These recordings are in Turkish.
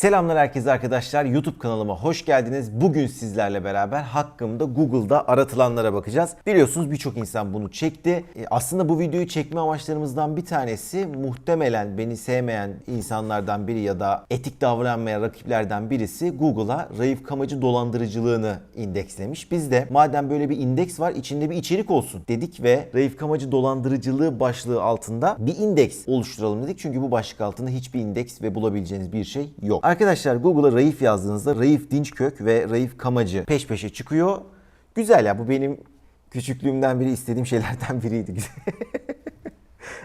Selamlar herkese arkadaşlar. YouTube kanalıma hoş geldiniz. Bugün sizlerle beraber hakkımda Google'da aratılanlara bakacağız. Biliyorsunuz birçok insan bunu çekti. E, Aslında bu videoyu çekme amaçlarımızdan bir tanesi muhtemelen beni sevmeyen insanlardan biri ya da etik davranmayan rakiplerden birisi Google'a Raif Kamacı dolandırıcılığını indekslemiş. Biz de madem böyle bir indeks var içinde bir içerik olsun dedik ve Raif Kamacı dolandırıcılığı başlığı altında bir indeks oluşturalım dedik. Çünkü bu başlık altında hiçbir indeks ve bulabileceğiniz bir şey yok. Arkadaşlar Google'a Raif yazdığınızda Raif Dinçkök ve Raif Kamacı peş peşe çıkıyor. Güzel ya bu benim küçüklüğümden beri istediğim şeylerden biriydi.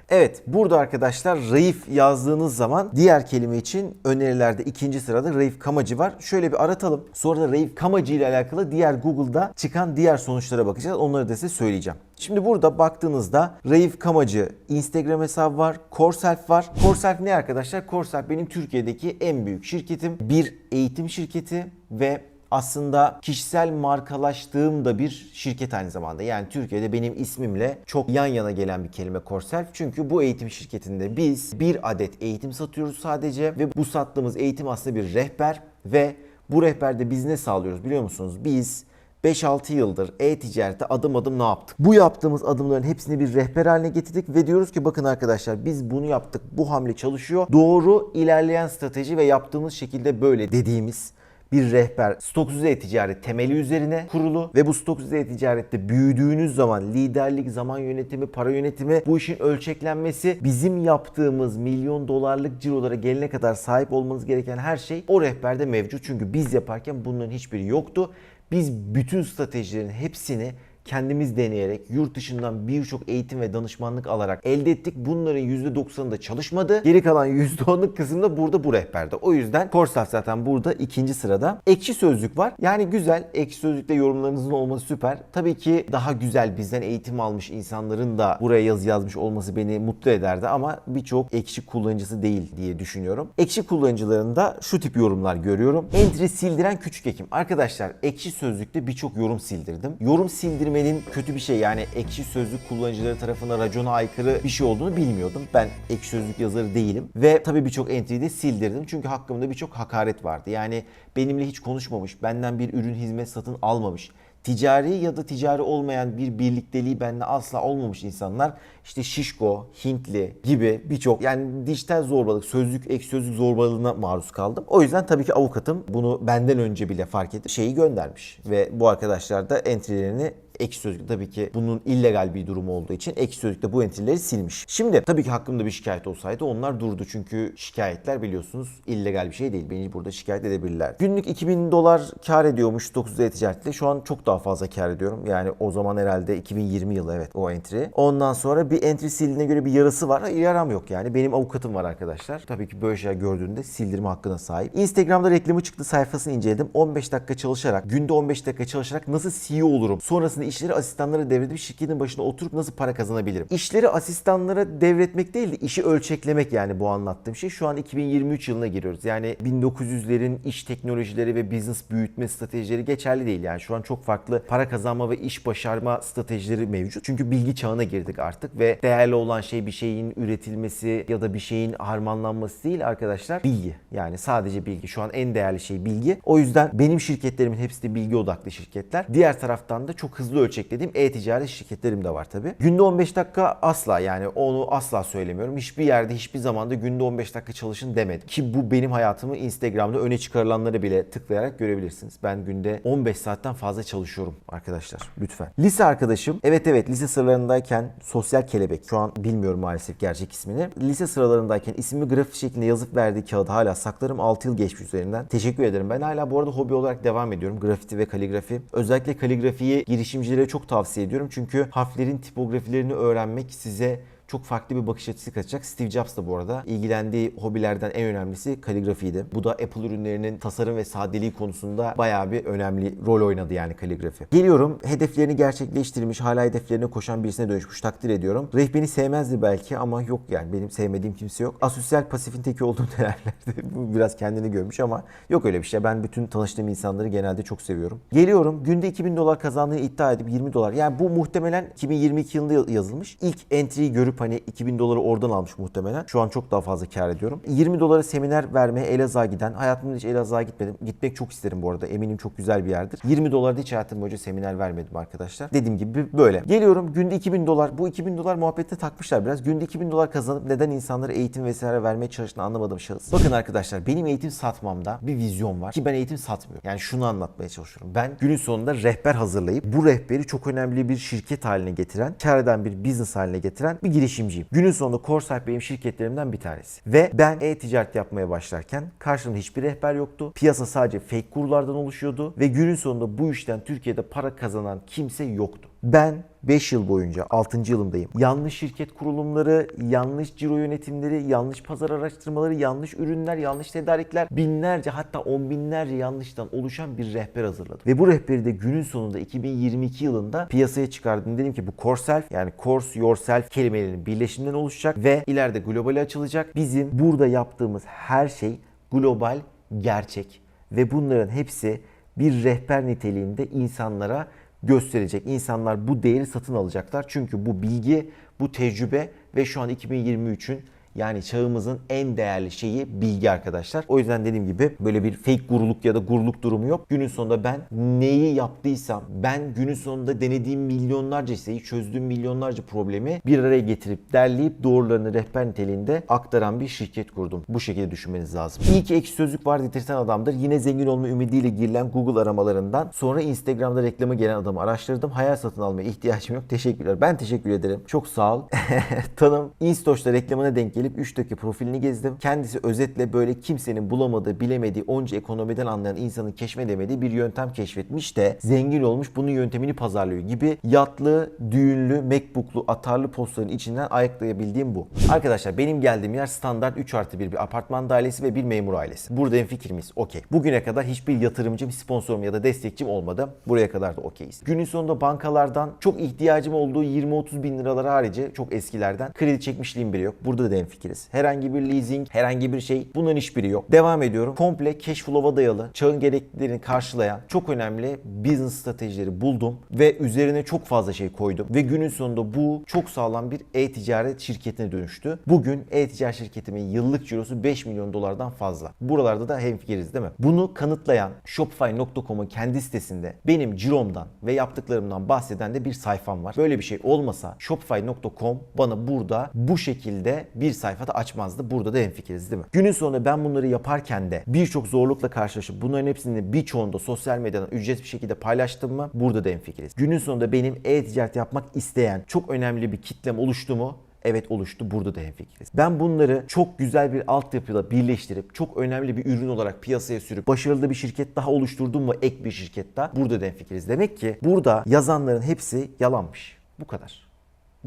Evet burada arkadaşlar Raif yazdığınız zaman diğer kelime için önerilerde ikinci sırada Raif Kamacı var. Şöyle bir aratalım. Sonra da Raif Kamacı ile alakalı diğer Google'da çıkan diğer sonuçlara bakacağız. Onları da size söyleyeceğim. Şimdi burada baktığınızda Raif Kamacı Instagram hesabı var. Coreself var. Coreself ne arkadaşlar? Coreself benim Türkiye'deki en büyük şirketim. Bir eğitim şirketi ve aslında kişisel markalaştığım da bir şirket aynı zamanda. Yani Türkiye'de benim ismimle çok yan yana gelen bir kelime Coreself. Çünkü bu eğitim şirketinde biz bir adet eğitim satıyoruz sadece ve bu sattığımız eğitim aslında bir rehber ve bu rehberde biz ne sağlıyoruz biliyor musunuz? Biz 5-6 yıldır e-ticarette adım adım ne yaptık? Bu yaptığımız adımların hepsini bir rehber haline getirdik ve diyoruz ki bakın arkadaşlar biz bunu yaptık. Bu hamle çalışıyor. Doğru ilerleyen strateji ve yaptığımız şekilde böyle dediğimiz bir rehber stoksuz e-ticaret temeli üzerine kurulu ve bu stoksuz e-ticarette büyüdüğünüz zaman liderlik, zaman yönetimi, para yönetimi bu işin ölçeklenmesi bizim yaptığımız milyon dolarlık cirolara gelene kadar sahip olmanız gereken her şey o rehberde mevcut. Çünkü biz yaparken bunların hiçbiri yoktu. Biz bütün stratejilerin hepsini kendimiz deneyerek yurt dışından birçok eğitim ve danışmanlık alarak elde ettik. Bunların %90'ı da çalışmadı. Geri kalan %10'luk kısım da burada bu rehberde. O yüzden Corsaf zaten burada ikinci sırada. Ekşi Sözlük var. Yani güzel. Ekşi Sözlük'te yorumlarınızın olması süper. Tabii ki daha güzel bizden eğitim almış insanların da buraya yazı yazmış olması beni mutlu ederdi ama birçok ekşi kullanıcısı değil diye düşünüyorum. Ekşi kullanıcılarında şu tip yorumlar görüyorum. Entry sildiren küçük ekim. Arkadaşlar ekşi sözlükte birçok yorum sildirdim. Yorum sildirmenin kötü bir şey yani ekşi sözlük kullanıcıları tarafından racona aykırı bir şey olduğunu bilmiyordum. Ben ekşi sözlük yazarı değilim. Ve tabii birçok entry'yi de sildirdim. Çünkü hakkımda birçok hakaret vardı. Yani benimle hiç konuşmamış, benden bir ürün hizmet satın almamış ticari ya da ticari olmayan bir birlikteliği benimle asla olmamış insanlar işte şişko, Hintli gibi birçok yani dijital zorbalık, sözlük, ek sözlük zorbalığına maruz kaldım. O yüzden tabii ki avukatım bunu benden önce bile fark edip şeyi göndermiş. Ve bu arkadaşlar da entry'lerini Ekşi Sözlük tabii ki bunun illegal bir durum olduğu için Ekşi Sözlük'te bu entry'leri silmiş. Şimdi tabii ki hakkımda bir şikayet olsaydı onlar durdu. Çünkü şikayetler biliyorsunuz illegal bir şey değil. Beni burada şikayet edebilirler. Günlük 2000 dolar kar ediyormuş 9 e-ticaretle. Şu an çok daha fazla kar ediyorum. Yani o zaman herhalde 2020 yılı evet o entry. Ondan sonra bir entry sildiğine göre bir yarası var. Yaram yok yani. Benim avukatım var arkadaşlar. Tabii ki böyle şeyler gördüğünde sildirme hakkına sahip. Instagram'da reklamı çıktı sayfasını inceledim. 15 dakika çalışarak, günde 15 dakika çalışarak nasıl CEO olurum? Sonrasında işleri asistanlara devredip şirketin başına oturup nasıl para kazanabilirim? İşleri asistanlara devretmek değil de işi ölçeklemek yani bu anlattığım şey. Şu an 2023 yılına giriyoruz. Yani 1900'lerin iş teknolojileri ve business büyütme stratejileri geçerli değil. Yani şu an çok farklı para kazanma ve iş başarma stratejileri mevcut. Çünkü bilgi çağına girdik artık ve değerli olan şey bir şeyin üretilmesi ya da bir şeyin harmanlanması değil arkadaşlar. Bilgi. Yani sadece bilgi. Şu an en değerli şey bilgi. O yüzden benim şirketlerimin hepsi de bilgi odaklı şirketler. Diğer taraftan da çok hızlı ölçeklediğim e-ticaret şirketlerim de var tabii. Günde 15 dakika asla yani onu asla söylemiyorum. Hiçbir yerde hiçbir zamanda günde 15 dakika çalışın demedim. Ki bu benim hayatımı Instagram'da öne çıkarılanları bile tıklayarak görebilirsiniz. Ben günde 15 saatten fazla çalışıyorum arkadaşlar. Lütfen. Lise arkadaşım. Evet evet lise sıralarındayken sosyal kelebek. Şu an bilmiyorum maalesef gerçek ismini. Lise sıralarındayken ismimi grafik şeklinde yazıp verdiği kağıdı hala saklarım. 6 yıl geçmiş üzerinden. Teşekkür ederim. Ben hala bu arada hobi olarak devam ediyorum. Grafiti ve kaligrafi. Özellikle kaligrafiyi girişimcilere çok tavsiye ediyorum. Çünkü harflerin tipografilerini öğrenmek size çok farklı bir bakış açısı katacak. Steve Jobs da bu arada ilgilendiği hobilerden en önemlisi kaligrafiydi. Bu da Apple ürünlerinin tasarım ve sadeliği konusunda bayağı bir önemli rol oynadı yani kaligrafi. Geliyorum hedeflerini gerçekleştirmiş, hala hedeflerine koşan birisine dönüşmüş takdir ediyorum. Reh beni sevmezdi belki ama yok yani benim sevmediğim kimse yok. Asosyal pasifin teki olduğum dönemlerde bu biraz kendini görmüş ama yok öyle bir şey. Ben bütün tanıştığım insanları genelde çok seviyorum. Geliyorum günde 2000 dolar kazandığını iddia edip 20 dolar. Yani bu muhtemelen 2022 yılında yazılmış. İlk entry'yi görüp görüp hani 2000 doları oradan almış muhtemelen. Şu an çok daha fazla kar ediyorum. 20 dolara seminer vermeye Elazığ'a giden, hayatımda hiç Elazığ'a gitmedim. Gitmek çok isterim bu arada. Eminim çok güzel bir yerdir. 20 dolarda hiç hayatım boyunca seminer vermedim arkadaşlar. Dediğim gibi böyle. Geliyorum günde 2000 dolar. Bu 2000 dolar muhabbette takmışlar biraz. Günde 2000 dolar kazanıp neden insanlara eğitim vesaire vermeye çalıştığını anlamadığım şahıs. Bakın arkadaşlar benim eğitim satmamda bir vizyon var. Ki ben eğitim satmıyorum. Yani şunu anlatmaya çalışıyorum. Ben günün sonunda rehber hazırlayıp bu rehberi çok önemli bir şirket haline getiren, kar eden bir business haline getiren bir girişimciyim. Günün sonunda Corsair benim şirketlerimden bir tanesi. Ve ben e-ticaret yapmaya başlarken karşımda hiçbir rehber yoktu. Piyasa sadece fake kurlardan oluşuyordu ve günün sonunda bu işten Türkiye'de para kazanan kimse yoktu. Ben 5 yıl boyunca 6. yılımdayım. Yanlış şirket kurulumları, yanlış ciro yönetimleri, yanlış pazar araştırmaları, yanlış ürünler, yanlış tedarikler, binlerce hatta on binlerce yanlıştan oluşan bir rehber hazırladım. Ve bu rehberi de günün sonunda 2022 yılında piyasaya çıkardım. Dedim ki bu Core Self yani Course Yourself kelimelerinin birleşiminden oluşacak ve ileride globale açılacak. Bizim burada yaptığımız her şey global gerçek ve bunların hepsi bir rehber niteliğinde insanlara gösterecek. İnsanlar bu değeri satın alacaklar. Çünkü bu bilgi, bu tecrübe ve şu an 2023'ün yani çağımızın en değerli şeyi bilgi arkadaşlar. O yüzden dediğim gibi böyle bir fake guruluk ya da guruluk durumu yok. Günün sonunda ben neyi yaptıysam, ben günün sonunda denediğim milyonlarca şeyi, çözdüğüm milyonlarca problemi bir araya getirip derleyip doğrularını rehber niteliğinde aktaran bir şirket kurdum. Bu şekilde düşünmeniz lazım. İyi ki ekşi sözlük var dedirten adamdır. Yine zengin olma ümidiyle girilen Google aramalarından sonra Instagram'da reklama gelen adamı araştırdım. Hayal satın almaya ihtiyacım yok. Teşekkürler. Ben teşekkür ederim. Çok sağ ol. Tanım Instoş'ta reklamına denk gelip 3 dakika profilini gezdim. Kendisi özetle böyle kimsenin bulamadığı, bilemediği, onca ekonomiden anlayan insanın keşfedemediği bir yöntem keşfetmiş de zengin olmuş bunun yöntemini pazarlıyor gibi yatlı, düğünlü, MacBook'lu, atarlı postların içinden ayaklayabildiğim bu. Arkadaşlar benim geldiğim yer standart 3 artı 1 bir apartman dairesi ve bir memur ailesi. Burada en fikrimiz okey. Bugüne kadar hiçbir yatırımcım, sponsorum ya da destekçim olmadı. Buraya kadar da okeyiz. Günün sonunda bankalardan çok ihtiyacım olduğu 20-30 bin liralar harici çok eskilerden kredi çekmişliğim bile yok. Burada da en fikiriz. Herhangi bir leasing, herhangi bir şey bunların hiçbiri yok. Devam ediyorum. Komple cash flow'a dayalı, çağın gereklilerini karşılayan çok önemli business stratejileri buldum ve üzerine çok fazla şey koydum. Ve günün sonunda bu çok sağlam bir e-ticaret şirketine dönüştü. Bugün e-ticaret şirketimin yıllık cirosu 5 milyon dolardan fazla. Buralarda da hemfikiriz değil mi? Bunu kanıtlayan Shopify.com'un kendi sitesinde benim ciromdan ve yaptıklarımdan bahseden de bir sayfam var. Böyle bir şey olmasa Shopify.com bana burada bu şekilde bir sayfada açmazdı. Burada da hemfikiriz değil mi? Günün sonunda ben bunları yaparken de birçok zorlukla karşılaşıp bunların hepsini birçoğunda sosyal medyadan ücretsiz bir şekilde paylaştım mı? Burada da hemfikiriz. Günün sonunda benim e-ticaret yapmak isteyen çok önemli bir kitlem oluştu mu? Evet oluştu. Burada da hemfikiriz. Ben bunları çok güzel bir altyapıyla birleştirip çok önemli bir ürün olarak piyasaya sürüp başarılı bir şirket daha oluşturdum mu ek bir şirket daha burada da hemfikiriz. Demek ki burada yazanların hepsi yalanmış. Bu kadar.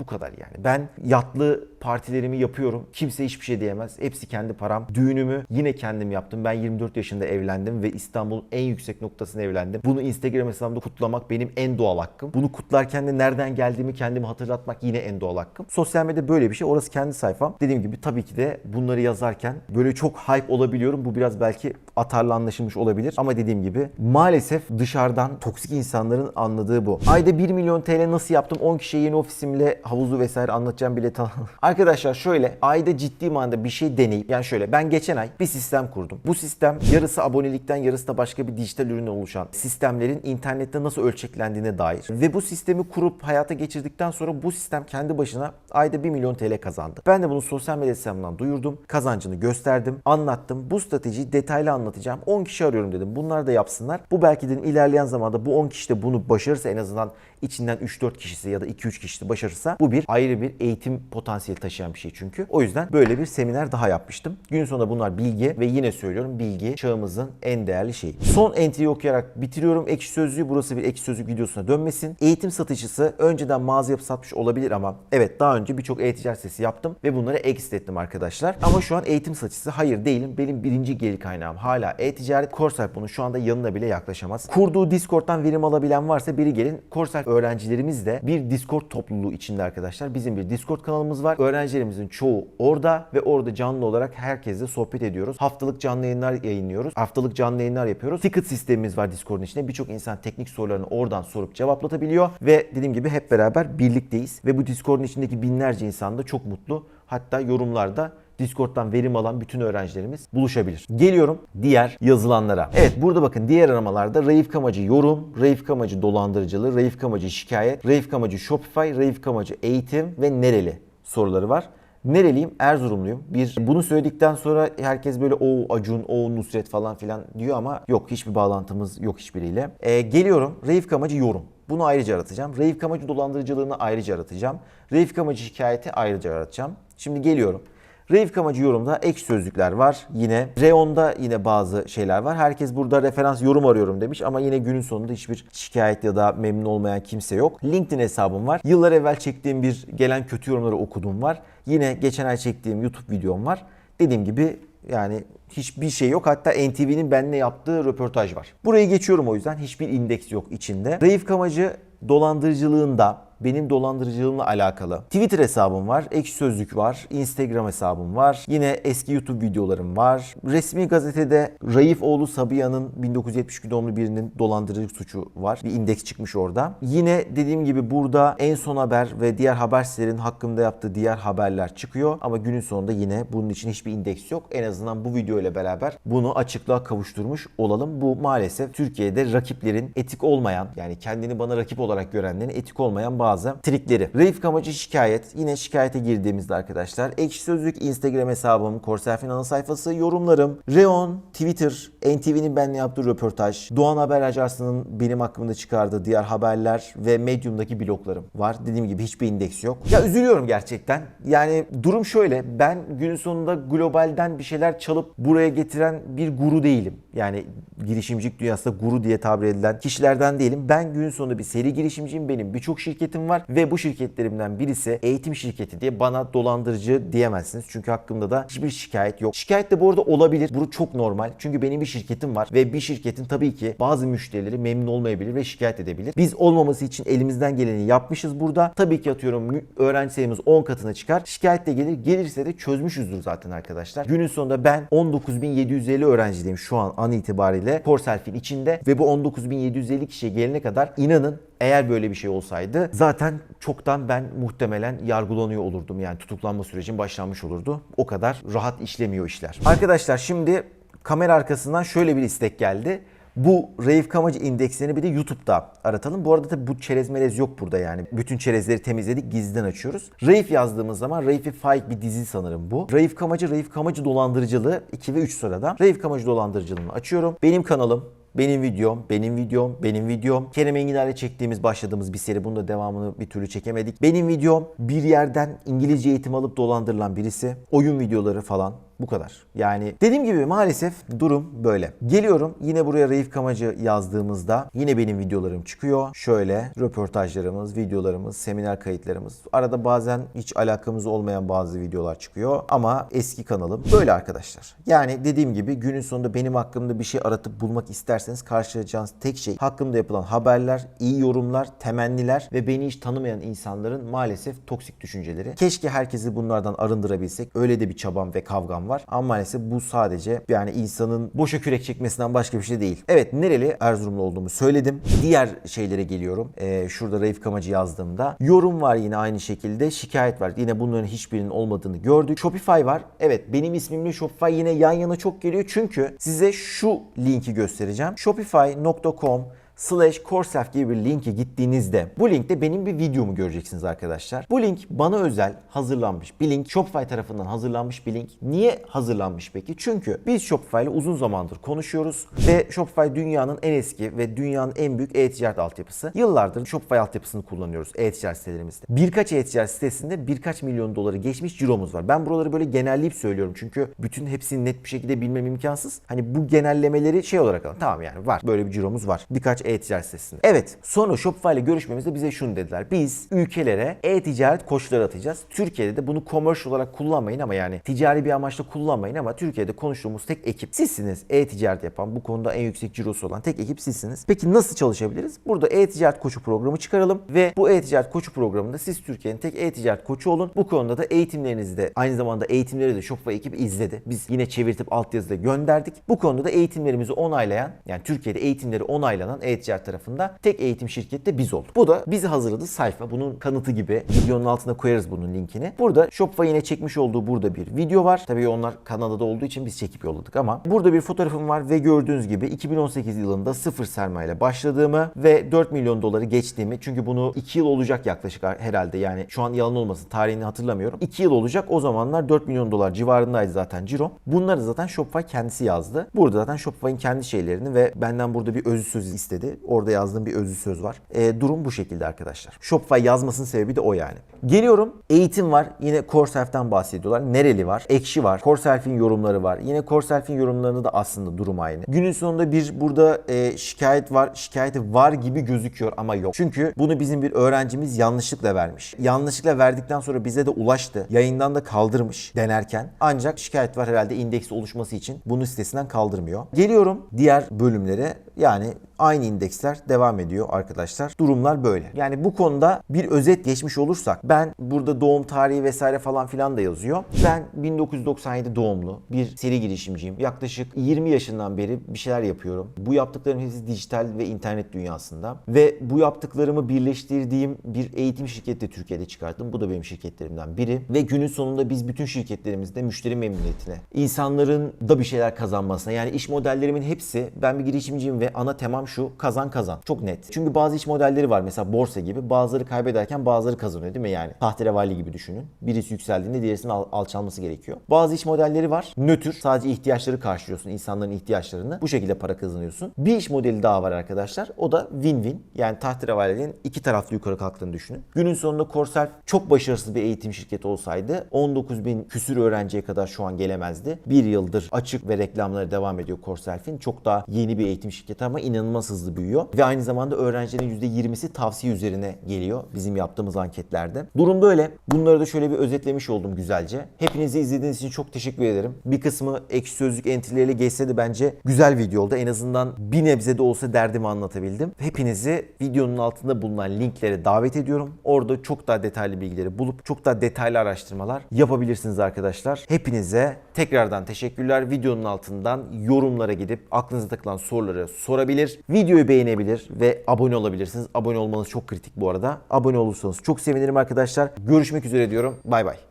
Bu kadar yani. Ben yatlı partilerimi yapıyorum. Kimse hiçbir şey diyemez. Hepsi kendi param. Düğünümü yine kendim yaptım. Ben 24 yaşında evlendim ve İstanbul'un en yüksek noktasına evlendim. Bunu Instagram hesabımda kutlamak benim en doğal hakkım. Bunu kutlarken de nereden geldiğimi kendime hatırlatmak yine en doğal hakkım. Sosyal medya böyle bir şey. Orası kendi sayfam. Dediğim gibi tabii ki de bunları yazarken böyle çok hype olabiliyorum. Bu biraz belki atarlı anlaşılmış olabilir. Ama dediğim gibi maalesef dışarıdan toksik insanların anladığı bu. Ayda 1 milyon TL nasıl yaptım? 10 kişiye yeni ofisimle havuzu vesaire anlatacağım bile tamam. Arkadaşlar şöyle ayda ciddi manada bir şey deneyip yani şöyle ben geçen ay bir sistem kurdum. Bu sistem yarısı abonelikten yarısı da başka bir dijital ürüne oluşan sistemlerin internette nasıl ölçeklendiğine dair. Ve bu sistemi kurup hayata geçirdikten sonra bu sistem kendi başına ayda 1 milyon TL kazandı. Ben de bunu sosyal medya hesabımdan duyurdum. Kazancını gösterdim, anlattım. Bu stratejiyi detaylı anlatacağım. 10 kişi arıyorum dedim. Bunlar da yapsınlar. Bu belki dedim ilerleyen zamanda bu 10 kişi de bunu başarırsa en azından içinden 3-4 kişisi ya da 2-3 kişisi başarırsa bu bir ayrı bir eğitim potansiyeli taşıyan bir şey çünkü. O yüzden böyle bir seminer daha yapmıştım. Gün sonunda bunlar bilgi ve yine söylüyorum bilgi çağımızın en değerli şeyi. Son entry'yi okuyarak bitiriyorum. Ekşi Sözlüğü burası bir Ekşi Sözlük videosuna dönmesin. Eğitim satıcısı önceden mağaza yapıp satmış olabilir ama evet daha önce birçok e-ticaret sitesi yaptım ve bunları exit ettim arkadaşlar. Ama şu an eğitim satıcısı hayır değilim. Benim birinci gelir kaynağım hala e-ticaret. Corsair bunun şu anda yanına bile yaklaşamaz. Kurduğu Discord'dan verim alabilen varsa biri gelin. Corsair öğrencilerimiz de bir Discord topluluğu içinde arkadaşlar bizim bir Discord kanalımız var. Öğrencilerimizin çoğu orada ve orada canlı olarak herkesle sohbet ediyoruz. Haftalık canlı yayınlar yayınlıyoruz. Haftalık canlı yayınlar yapıyoruz. Ticket sistemimiz var Discord'un içinde. Birçok insan teknik sorularını oradan sorup cevaplatabiliyor ve dediğim gibi hep beraber birlikteyiz ve bu Discord'un içindeki binlerce insan da çok mutlu. Hatta yorumlarda Discord'dan verim alan bütün öğrencilerimiz buluşabilir. Geliyorum diğer yazılanlara. Evet burada bakın diğer aramalarda Raif Kamacı yorum, Raif Kamacı dolandırıcılığı, Raif Kamacı şikayet, Raif Kamacı Shopify, Raif Kamacı eğitim ve nereli soruları var. Nereliyim? Erzurumluyum. Bir bunu söyledikten sonra herkes böyle o Acun, o Nusret falan filan diyor ama yok hiçbir bağlantımız yok hiçbiriyle. Ee, geliyorum. Raif Kamacı yorum. Bunu ayrıca aratacağım. Raif Kamacı dolandırıcılığını ayrıca aratacağım. Raif Kamacı şikayeti ayrıca aratacağım. Şimdi geliyorum. Raif Kamacı yorumda ek sözlükler var. Yine Reon'da yine bazı şeyler var. Herkes burada referans yorum arıyorum demiş ama yine günün sonunda hiçbir şikayet ya da memnun olmayan kimse yok. LinkedIn hesabım var. Yıllar evvel çektiğim bir gelen kötü yorumları okudum var. Yine geçen ay çektiğim YouTube videom var. Dediğim gibi yani hiçbir şey yok. Hatta NTV'nin benimle yaptığı röportaj var. Burayı geçiyorum o yüzden. Hiçbir indeks yok içinde. Raif Kamacı dolandırıcılığında benim dolandırıcılığımla alakalı. Twitter hesabım var, Ekşi Sözlük var, Instagram hesabım var. Yine eski YouTube videolarım var. Resmi gazetede Raif oğlu Sabiha'nın 1972 doğumlu birinin dolandırıcılık suçu var. Bir indeks çıkmış orada. Yine dediğim gibi burada en son haber ve diğer haber sitelerin hakkında yaptığı diğer haberler çıkıyor. Ama günün sonunda yine bunun için hiçbir indeks yok. En azından bu video ile beraber bunu açıklığa kavuşturmuş olalım. Bu maalesef Türkiye'de rakiplerin etik olmayan yani kendini bana rakip olarak görenlerin etik olmayan bazı trikleri. Raif Kamacı şikayet. Yine şikayete girdiğimizde arkadaşlar. Ekşi Sözlük Instagram hesabım, Corsair'in ana sayfası, yorumlarım, Reon, Twitter, NTV'nin benimle yaptığı röportaj, Doğan Haber Ajansı'nın benim hakkımda çıkardığı diğer haberler ve Medium'daki bloglarım var. Dediğim gibi hiçbir indeks yok. Ya üzülüyorum gerçekten. Yani durum şöyle. Ben günün sonunda globalden bir şeyler çalıp buraya getiren bir guru değilim. Yani girişimcilik dünyasında guru diye tabir edilen kişilerden değilim. Ben günün sonunda bir seri girişimciyim. Benim birçok şirketim var ve bu şirketlerimden birisi eğitim şirketi diye bana dolandırıcı diyemezsiniz. Çünkü hakkımda da hiçbir şikayet yok. Şikayet de bu arada olabilir. Bu çok normal. Çünkü benim bir şirketim var ve bir şirketin tabii ki bazı müşterileri memnun olmayabilir ve şikayet edebilir. Biz olmaması için elimizden geleni yapmışız burada. Tabii ki atıyorum öğrenci sayımız 10 katına çıkar. Şikayet de gelir. Gelirse de çözmüşüzdür zaten arkadaşlar. Günün sonunda ben 19.750 öğrenciyim şu an an itibariyle Corself'in içinde ve bu 19.750 kişiye gelene kadar inanın eğer böyle bir şey olsaydı zaten çoktan ben muhtemelen yargılanıyor olurdum. Yani tutuklanma sürecin başlanmış olurdu. O kadar rahat işlemiyor işler. Arkadaşlar şimdi kamera arkasından şöyle bir istek geldi. Bu Raif Kamacı indekslerini bir de YouTube'da aratalım. Bu arada tabii bu çerez melez yok burada yani. Bütün çerezleri temizledik gizliden açıyoruz. Raif yazdığımız zaman Raif'i Faik bir dizi sanırım bu. Raif Kamacı, Raif Kamacı dolandırıcılığı 2 ve 3 sırada. Raif Kamacı dolandırıcılığını açıyorum. Benim kanalım, benim videom, benim videom, benim videom. Kerem Enginler'le çektiğimiz, başladığımız bir seri. Bunun da devamını bir türlü çekemedik. Benim videom bir yerden İngilizce eğitim alıp dolandırılan birisi. Oyun videoları falan. Bu kadar. Yani dediğim gibi maalesef durum böyle. Geliyorum yine buraya Raif Kamacı yazdığımızda yine benim videolarım çıkıyor. Şöyle röportajlarımız, videolarımız, seminer kayıtlarımız. Arada bazen hiç alakamız olmayan bazı videolar çıkıyor. Ama eski kanalım böyle arkadaşlar. Yani dediğim gibi günün sonunda benim hakkımda bir şey aratıp bulmak isterseniz karşılaşacağınız tek şey hakkımda yapılan haberler, iyi yorumlar, temenniler ve beni hiç tanımayan insanların maalesef toksik düşünceleri. Keşke herkesi bunlardan arındırabilsek. Öyle de bir çabam ve kavgam var. Ama maalesef bu sadece yani insanın boşa kürek çekmesinden başka bir şey değil. Evet nereli Erzurumlu olduğumu söyledim. Diğer şeylere geliyorum. Ee, şurada Raif Kamacı yazdığımda. Yorum var yine aynı şekilde. Şikayet var. Yine bunların hiçbirinin olmadığını gördük. Shopify var. Evet benim ismimle Shopify yine yan yana çok geliyor. Çünkü size şu linki göstereceğim. Shopify.com slash Coreself gibi bir linke gittiğinizde bu linkte benim bir videomu göreceksiniz arkadaşlar. Bu link bana özel hazırlanmış bir link. Shopify tarafından hazırlanmış bir link. Niye hazırlanmış peki? Çünkü biz Shopify ile uzun zamandır konuşuyoruz ve Shopify dünyanın en eski ve dünyanın en büyük e-ticaret altyapısı. Yıllardır Shopify altyapısını kullanıyoruz e-ticaret sitelerimizde. Birkaç e-ticaret sitesinde birkaç milyon doları geçmiş ciromuz var. Ben buraları böyle genelleyip söylüyorum çünkü bütün hepsini net bir şekilde bilmem imkansız. Hani bu genellemeleri şey olarak alın. Tamam yani var böyle bir ciromuz var. Birkaç e-ticaret sitesinde. Evet sonra Shopify ile görüşmemizde bize şunu dediler. Biz ülkelere e-ticaret koçları atacağız. Türkiye'de de bunu commercial olarak kullanmayın ama yani ticari bir amaçla kullanmayın ama Türkiye'de konuştuğumuz tek ekip sizsiniz. E-ticaret yapan bu konuda en yüksek cirosu olan tek ekip sizsiniz. Peki nasıl çalışabiliriz? Burada e-ticaret koçu programı çıkaralım ve bu e-ticaret koçu programında siz Türkiye'nin tek e-ticaret koçu olun. Bu konuda da eğitimlerinizi de aynı zamanda eğitimleri de Shopify ekibi izledi. Biz yine çevirtip altyazıda gönderdik. Bu konuda da eğitimlerimizi onaylayan yani Türkiye'de eğitimleri onaylanan e-ticaret tarafında tek eğitim şirketi de biz olduk. Bu da bizi hazırladı sayfa. Bunun kanıtı gibi videonun altına koyarız bunun linkini. Burada Shopify yine çekmiş olduğu burada bir video var. Tabii onlar Kanada'da olduğu için biz çekip yolladık ama burada bir fotoğrafım var ve gördüğünüz gibi 2018 yılında sıfır sermayeyle başladığımı ve 4 milyon doları geçtiğimi çünkü bunu 2 yıl olacak yaklaşık herhalde yani şu an yalan olmasın tarihini hatırlamıyorum. 2 yıl olacak o zamanlar 4 milyon dolar civarındaydı zaten ciro. Bunları zaten Shopify kendisi yazdı. Burada zaten Shopify'in kendi şeylerini ve benden burada bir özlü söz istedi. Orada yazdığım bir özlü söz var. E, durum bu şekilde arkadaşlar. Shopify yazmasının sebebi de o yani. Geliyorum eğitim var. Yine Coreself'ten bahsediyorlar. Nereli var? Ekşi var. Coreself'in yorumları var. Yine Coreself'in yorumlarında da aslında durum aynı. Günün sonunda bir burada e, şikayet var. Şikayeti var gibi gözüküyor ama yok. Çünkü bunu bizim bir öğrencimiz yanlışlıkla vermiş. Yanlışlıkla verdikten sonra bize de ulaştı. Yayından da kaldırmış denerken. Ancak şikayet var herhalde indeksi oluşması için bunu sitesinden kaldırmıyor. Geliyorum diğer bölümlere. Yani aynı indeksler devam ediyor arkadaşlar. Durumlar böyle. Yani bu konuda bir özet geçmiş olursak ben burada doğum tarihi vesaire falan filan da yazıyor. Ben 1997 doğumlu bir seri girişimciyim. Yaklaşık 20 yaşından beri bir şeyler yapıyorum. Bu yaptıklarım hepsi dijital ve internet dünyasında. Ve bu yaptıklarımı birleştirdiğim bir eğitim şirketi de Türkiye'de çıkarttım. Bu da benim şirketlerimden biri. Ve günün sonunda biz bütün şirketlerimizde müşteri memnuniyetine, insanların da bir şeyler kazanmasına yani iş modellerimin hepsi ben bir girişimciyim ve ana temam şu kazan kazan. Çok net. Çünkü bazı iş modelleri var mesela borsa gibi. Bazıları kaybederken bazıları kazanıyor değil mi yani? Tahterevali gibi düşünün. Birisi yükseldiğinde diğerisinin al- alçalması gerekiyor. Bazı iş modelleri var. Nötr. Sadece ihtiyaçları karşılıyorsun. insanların ihtiyaçlarını. Bu şekilde para kazanıyorsun. Bir iş modeli daha var arkadaşlar. O da win-win. Yani tahterevalilerin iki taraflı yukarı kalktığını düşünün. Günün sonunda Corsair çok başarısız bir eğitim şirketi olsaydı 19 bin küsür öğrenciye kadar şu an gelemezdi. Bir yıldır açık ve reklamları devam ediyor Corsair'in. Çok daha yeni bir eğitim şirketi ama inanılmaz hızlı büyüyor. Ve aynı zamanda öğrencilerin %20'si tavsiye üzerine geliyor bizim yaptığımız anketlerde. Durum böyle. Bunları da şöyle bir özetlemiş oldum güzelce. Hepinizi izlediğiniz için çok teşekkür ederim. Bir kısmı ekşi sözlük entrileriyle geçse de bence güzel video oldu. En azından bir nebze de olsa derdimi anlatabildim. Hepinizi videonun altında bulunan linklere davet ediyorum. Orada çok daha detaylı bilgileri bulup çok daha detaylı araştırmalar yapabilirsiniz arkadaşlar. Hepinize tekrardan teşekkürler. Videonun altından yorumlara gidip aklınıza takılan soruları sorabilir. Videoyu beğenebilir ve abone olabilirsiniz. Abone olmanız çok kritik bu arada. Abone olursanız çok sevinirim arkadaşlar. Görüşmek üzere diyorum. Bay bay.